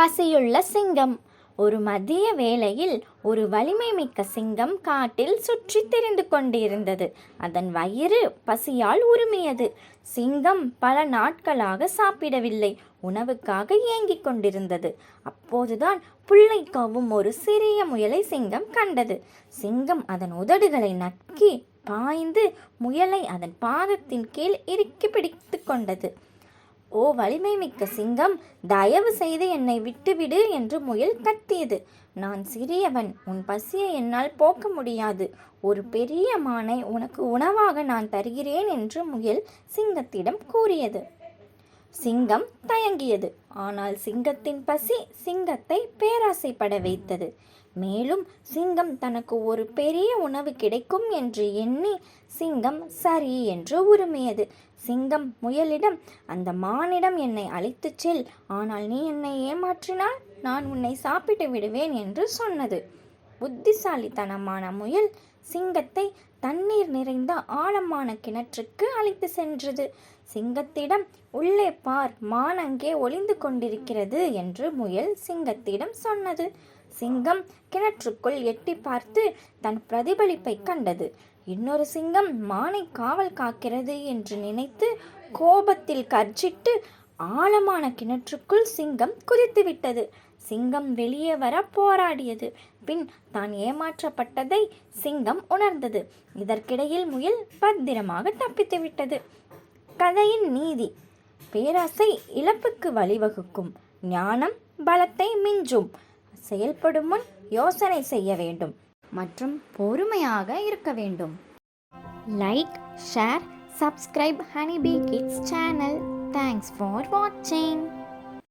பசியுள்ள சிங்கம். ஒரு மதிய வேளையில் ஒரு வலிமை மிக்க சிங்கம் காட்டில் சுற்றி திரிந்து கொண்டிருந்தது. அதன் வயிறு பசியால் உருமியது. சிங்கம் பல நாட்களாக சாப்பிடவில்லை. உணவுக்காக ஏங்கிக் கொண்டிருந்தது. அப்போதுதான் புள்ளை கவும் ஒரு சிறிய முயலை சிங்கம் கண்டது. சிங்கம் அதன் உதடுகளை நக்கி பாய்ந்து முயலை அதன் பாதத்தின் கீழ் இறுக்கி பிடித்து கொண்டது. ஓ வலிமை மிக்க சிங்கம் தயவு செய்து என்னை விட்டுவிடு என்று முயல் கத்தியது. நான் சிறியவன் உன் பசியை என்னால் போக்க முடியாது. ஒரு பெரிய மானை உனக்கு உணவாக நான் தருகிறேன் என்று முயல் சிங்கத்திடம் கூறியது. சிங்கம் தயங்கியது. ஆனால் சிங்கத்தின் பசி சிங்கத்தை பேராசைப்பட வைத்தது. மேலும் சிங்கம் தனக்கு ஒரு பெரிய உணவு கிடைக்கும் என்று எண்ணி சிங்கம் சரி என்று உரிமையது. சிங்கம் முயலிடம் அந்த மானிடம் என்னை அழைத்துச் செல். ஆனால் நீ என்னை ஏமாற்றினால் நான் உன்னை சாப்பிட்டு விடுவேன் என்று சொன்னது. புத்திசாலித்தனமான முயல் சிங்கத்தை தண்ணீர் நிறைந்த ஆழமான கிணற்றுக்கு அழைத்து சென்றது. சிங்கத்திடம் உள்ளே பார் மான் அங்கே ஒளிந்து கொண்டிருக்கிறது என்று முயல் சிங்கத்திடம் சொன்னது. சிங்கம் கிணற்றுக்குள் எட்டி பார்த்து தன் பிரதிபலிப்பை கண்டது. இன்னொரு சிங்கம் மானை காவல் காக்கிறது என்று நினைத்து கோபத்தில் கர்ஜிட்டு ஆழமான கிணற்றுக்குள் சிங்கம் குதித்துவிட்டது. சிங்கம் வெளியே வர போராடியது. பின் தான் ஏமாற்றப்பட்டதை சிங்கம் உணர்ந்தது. இதற்கிடையில் முயல் பத்திரமாக தப்பித்து விட்டது. கதையின் நீதி. பேராசை இழப்புக்கு வழிவகுக்கும். ஞானம் பலத்தை மிஞ்சும். செயல்படும் முன் யோசனை செய்ய வேண்டும். மற்றும் பொறுமையாக இருக்க வேண்டும். Like share subscribe honeybee kids channel thanks for வாட்சிங்